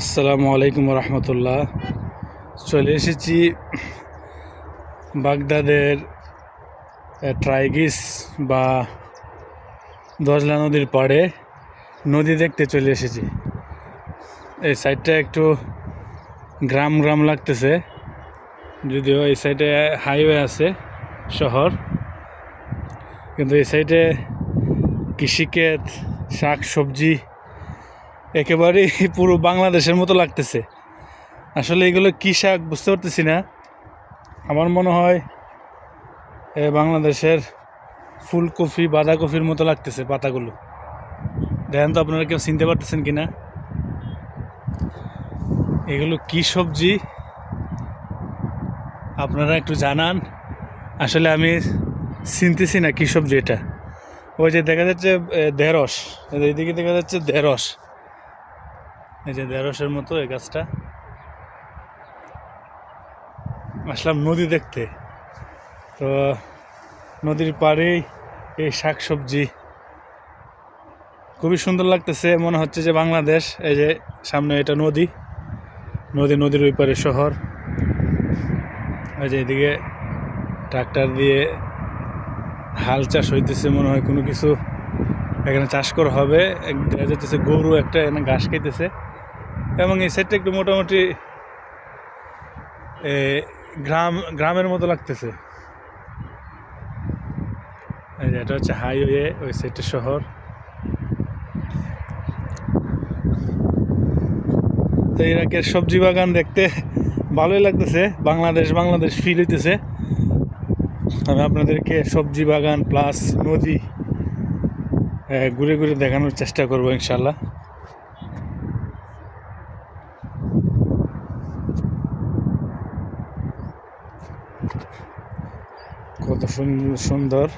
আসসালামু আলাইকুম রহমতুল্লাহ। চলে এসেছি বাগদাদের ট্রাইগিস বা দজলা নদীর পাড়ে নদী দেখতে চলে এসেছি। এই সাইডটা একটু গ্রাম গ্রাম লাগতেছে, যদিও এই সাইডে হাইওয়ে আছে, শহর। কিন্তু এই সাইডে কৃষিক্ষেত শাক সবজি একেবারেই পুরো বাংলাদেশের মতো লাগতেছে। আসলে এগুলো কী শাক বুঝতে পারতেছি না। আমার মনে হয় বাংলাদেশের ফুলকপি, বাঁধাকপির মতো লাগতেছে পাতাগুলো। দেখেন তো আপনারা কেউ চিনতে পারতেছেন কি না এগুলো কি সবজি? আপনারা একটু জানান। আসলে আমি চিনতেছি না কী সবজি এটা। ওই যে দেখা যাচ্ছে ঢেঁড়স। এইদিকে দেখা যাচ্ছে ঢেঁড়স। এই যে ঢেঁড়সের মতো এই গাছটা। আসলাম নদী দেখতে। তো নদীর পাড়েই এই শাক সবজি খুবই সুন্দর লাগতেছে, মনে হচ্ছে যে বাংলাদেশ। এই যে সামনে এটা নদী। নদী নদীর ওই পারে শহর। এই যে এদিকে ট্রাক্টর দিয়ে হাল চাষ হইতেছে, মনে হয় কোনো কিছু। এখানে চাষ করা হবে। দেখা যাচ্ছে গরু একটা এখানে ঘাস খাইতেছে। এবং এই সাইডটা একটু মোটামুটি গ্রাম, গ্রামের মতো লাগতেছে। এটা হচ্ছে হাইওয়ে ওই সাইডটা শহর। তো ইরাকের সবজি বাগান দেখতে ভালোই লাগতেছে। বাংলাদেশ বাংলাদেশ ফিল হইতেছে। আমি আপনাদেরকে সবজি বাগান প্লাস নদী ঘুরে ঘুরে দেখানোর চেষ্টা করব ইনশাল্লাহ কত সুন্দর সুন্দর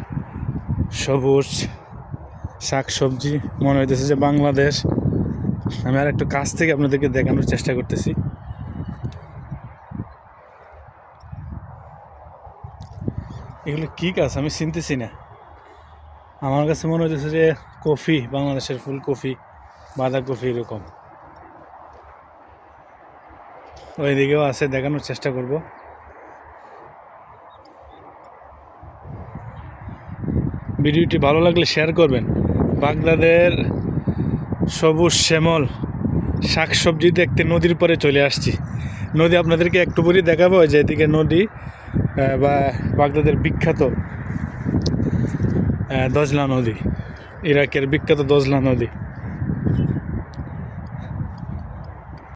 সবুজ শাক সবজি মনে হইতেছে যে বাংলাদেশ। আমি আর একটু কাছ থেকে আপনাদেরকে দেখানোর চেষ্টা করতেছি। এগুলো কি গাছ আমি চিনতেছি না। আমার কাছে মনে হইতেছে যে কফি, বাংলাদেশের ফুল ফুলকপি বাঁধাকপি এরকম। ওইদিকেও আছে, দেখানোর চেষ্টা করব। ভিডিওটি ভালো লাগলে শেয়ার করবেন। বাগদাদের সবুজ শ্যামল শাক সবজি দেখতে নদীর পরে চলে আসছি। নদী আপনাদেরকে একটু পরেই দেখাবো যে এদিকে নদী বা বাগদাদের বিখ্যাত দজলা নদী, ইরাকের বিখ্যাত দজলা নদী।